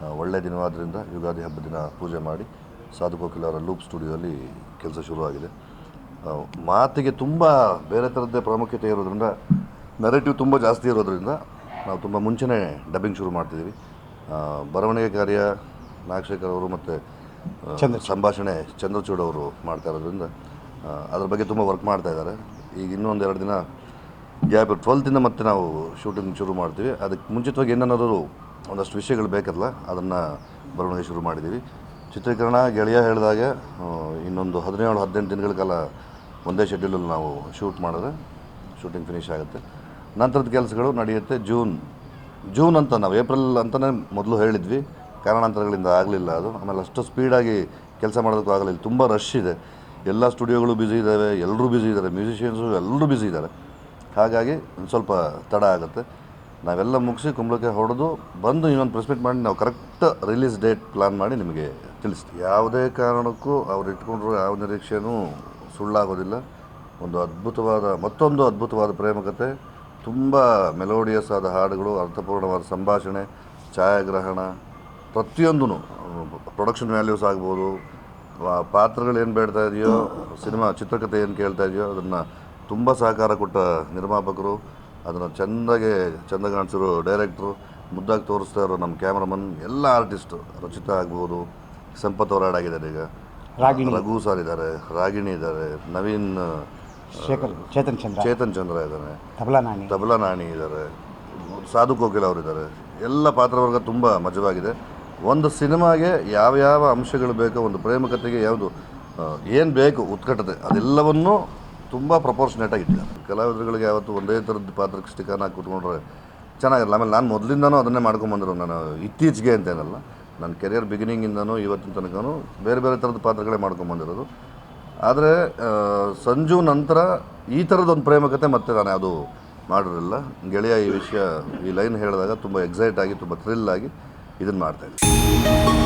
ಆ, ಒಳ್ಳೆ ದಿನವಾದ್ದರಿಂದ ಯುಗಾದಿ ಹಬ್ಬದ ದಿನ ಪೂಜೆ ಮಾಡಿ ಸಾಧು ಕೋಕಿಲ ಅವರ ಲೂಪ್ ಸ್ಟುಡಿಯೋದಲ್ಲಿ ಕೆಲಸ ಶುರುವಾಗಿದೆ. ಮಾತಿಗೆ ತುಂಬ ಬೇರೆ ಥರದ್ದೇ ಪ್ರಾಮುಖ್ಯತೆ ಇರೋದ್ರಿಂದ ನೆರೆಟಿವ್ ತುಂಬ ಜಾಸ್ತಿ ಇರೋದ್ರಿಂದ ನಾವು ತುಂಬ ಮುಂಚೆನೇ ಡಬ್ಬಿಂಗ್ ಶುರು ಮಾಡ್ತಿದ್ದೀವಿ ಬರವಣಿಗೆ ಕಾರ್ಯ ನಾಗಶೇಖರ್ ಅವರು ಮತ್ತು ಸಂಭಾಷಣೆ ಚಂದ್ರಚೂಡ್ ಅವರು ಮಾಡ್ತಾ ಇರೋದ್ರಿಂದ ಅದ್ರ ಬಗ್ಗೆ ತುಂಬ ವರ್ಕ್ ಮಾಡ್ತಾ ಇದ್ದಾರೆ. ಈಗ ಇನ್ನೊಂದು ಎರಡು ದಿನ ಗ್ಯಾಪ್ ಟ್ವೆಲ್ತಿಂದ ಮತ್ತೆ ನಾವು ಶೂಟಿಂಗ್ ಶುರು ಮಾಡ್ತೀವಿ. ಅದಕ್ಕೆ ಮುಂಚಿತವಾಗಿ ಏನೇನಾದರೂ ಒಂದಷ್ಟು ವಿಷಯಗಳು ಬೇಕಲ್ಲ, ಅದನ್ನು ಬರವಣಿಗೆ ಶುರು ಮಾಡಿದ್ದೀವಿ. ಚಿತ್ರೀಕರಣ, ಗೆಳೆಯ ಹೇಳಿದಾಗೆ ಇನ್ನೊಂದು ಹದಿನೇಳು, ಹದಿನೆಂಟು ದಿನಗಳ ಕಾಲ ಒಂದೇ ಶೆಡ್ಯೂಲಲ್ಲಿ ನಾವು ಶೂಟ್ ಮಾಡಿದ್ರೆ ಶೂಟಿಂಗ್ ಫಿನಿಶ್ ಆಗುತ್ತೆ. ನಂತರದ ಕೆಲಸಗಳು ನಡೆಯುತ್ತೆ ಜೂನ್ ಜೂನ್ ಅಂತ ನಾವು ಏಪ್ರಿಲ್ ಅಂತಲೇ ಮೊದಲು ಹೇಳಿದ್ವಿ. ಕಾರಣಾಂತರಗಳಿಂದ ಆಗಲಿಲ್ಲ ಅದು. ಆಮೇಲೆ ಅಷ್ಟು ಸ್ಪೀಡಾಗಿ ಕೆಲಸ ಮಾಡೋದಕ್ಕೂ ಆಗಲಿಲ್ಲ. ತುಂಬ ರಶ್ ಇದೆ. ಎಲ್ಲ ಸ್ಟುಡಿಯೋಗಳು ಬ್ಯುಸಿ ಇದ್ದಾವೆ ಎಲ್ಲರೂ ಬ್ಯುಸಿ ಇದ್ದಾರೆ ಮ್ಯೂಸಿಷಿಯನ್ಸು ಎಲ್ಲರೂ ಬ್ಯುಸಿ ಇದ್ದಾರೆ. ಹಾಗಾಗಿ ಸ್ವಲ್ಪ ತಡ ಆಗುತ್ತೆ. ನಾವೆಲ್ಲ ಮುಗಿಸಿ ಕುಂಬಳಕ್ಕೆ ಹೊಡೆದು ಬಂದು ಇನ್ನೊಂದು ಪ್ರೆಸ್ ಮೀಟ್ ಮಾಡಿ ನಾವು ಕರೆಕ್ಟ್ ರಿಲೀಸ್ ಡೇಟ್ ಪ್ಲಾನ್ ಮಾಡಿ ನಿಮಗೆ ತಿಳಿಸ್ತೀವಿ. ಯಾವುದೇ ಕಾರಣಕ್ಕೂ ಅವ್ರು ಇಟ್ಕೊಂಡ್ರು ಯಾವ ನಿರೀಕ್ಷೆಯೂ ಸುಳ್ಳಾಗೋದಿಲ್ಲ. ಒಂದು ಅದ್ಭುತವಾದ, ಮತ್ತೊಂದು ಅದ್ಭುತವಾದ ಪ್ರೇಮಕತೆ, ತುಂಬ ಮೆಲೋಡಿಯಸ್ ಆದ ಹಾಡುಗಳು, ಅರ್ಥಪೂರ್ಣವಾದ ಸಂಭಾಷಣೆ, ಛಾಯಾಗ್ರಹಣ ಪ್ರತಿಯೊಂದೂ ಪ್ರೊಡಕ್ಷನ್ ವ್ಯಾಲ್ಯೂಸ್ ಆಗ್ಬೋದು ಪಾತ್ರಗಳೇನು ಬೇಡ್ತಾ ಇದೆಯೋ, ಸಿನಿಮಾ ಚಿತ್ರಕಥೆ ಏನು ಕೇಳ್ತಾ ಇದೆಯೋ, ಅದನ್ನು ತುಂಬ ಸಹಕಾರ ಕೊಟ್ಟ ನಿರ್ಮಾಪಕರು ಅದನ್ನು ಚೆಂದಾಗೆ ಚೆಂದ ಕಾಣಿಸಿರೋ ಡೈರೆಕ್ಟ್ರು ಮುದ್ದಾಗಿ ತೋರಿಸ್ತಾ ಇರೋ ನಮ್ಮ ಕ್ಯಾಮ್ರಾಮನ್ ಎಲ್ಲ ಆರ್ಟಿಸ್ಟು ರಚಿತ ಆಗ್ಬೋದು ಸಂಪತ್ ಅವರಾಡ್ ಆಗಿದ್ದಾರೆ ಈಗ. ರಾಗಿಣಿ. ರಘು ಸರ್ ಇದ್ದಾರೆ ರಾಗಿಣಿ ಇದ್ದಾರೆ ನವೀನ್ ಶೇಖರ್ ಚೇತನ್ ಚಂದ್ರ. ಚೇತನ್ ಚಂದ್ರ ಇದ್ದಾರೆ. ತಬಲಾ ನಾಣಿ. ತಬಲಾ ನಾಣಿ ಇದ್ದಾರೆ. ಸಾಧು ಕೋಕಿಲ್ ಅವರಿದ್ದಾರೆ ಎಲ್ಲ ಪಾತ್ರವರ್ಗ ತುಂಬ ಮಜವಾಗಿದೆ ಒಂದು ಸಿನಿಮಾಗೆ ಯಾವ ಯಾವ ಅಂಶಗಳು ಬೇಕೋ ಒಂದು ಪ್ರೇಮಕತೆಗೆ ಯಾವುದು ಏನು ಬೇಕು ಉತ್ಕಟತೆ ಅದೆಲ್ಲವನ್ನೂ ತುಂಬ ಪ್ರಪೋರ್ಷನೇಟಾಗಿ ಇಟ್ಟಿದ್ದಾರೆ. ಕಲಾವಿದರುಗಳಿಗೆ ಯಾವತ್ತು ಒಂದೇ ಥರದ ಪಾತ್ರಕ್ಕೆ ಸ್ಟಿಕನ್ ಹಾಕಿ ಕೂತ್ಕೊಂಡ್ರೆ ಚೆನ್ನಾಗಿರಲ್ಲ. ಆಮೇಲೆ ನಾನು ಮೊದಲಿಂದನೂ ಅದನ್ನೇ ಮಾಡ್ಕೊಂಬಂದರು ನಾನು ಇತ್ತೀಚೆಗೆ ಅಂತೇನಲ್ಲ ನನ್ನ ಕೆರಿಯರ್ ಬಿಗಿನಿಂಗಿಂದನೂ ಇವತ್ತಿನ ತನಕನೂ ಬೇರೆ ಬೇರೆ ಥರದ ಪಾತ್ರಗಳೇ ಮಾಡ್ಕೊಂಬಂದಿರೋದು ಆದರೆ ಸಂಜು ನಂತರ ಈ ಥರದೊಂದು ಪ್ರೇಮಕತೆ ಮತ್ತೆ ನಾನು ಅದು ಮಾಡಿರಲಿಲ್ಲ. ಗೆಳೆಯ ಈ ವಿಷಯ ಈ ಲೈನ್ ಹೇಳಿದಾಗ ತುಂಬ ಎಕ್ಸೈಟ್ ಆಗಿ, ತುಂಬ ಥ್ರಿಲ್ ಆಗಿ ಇದನ್ನು ಮಾಡ್ತಾಯಿದ್ದೆ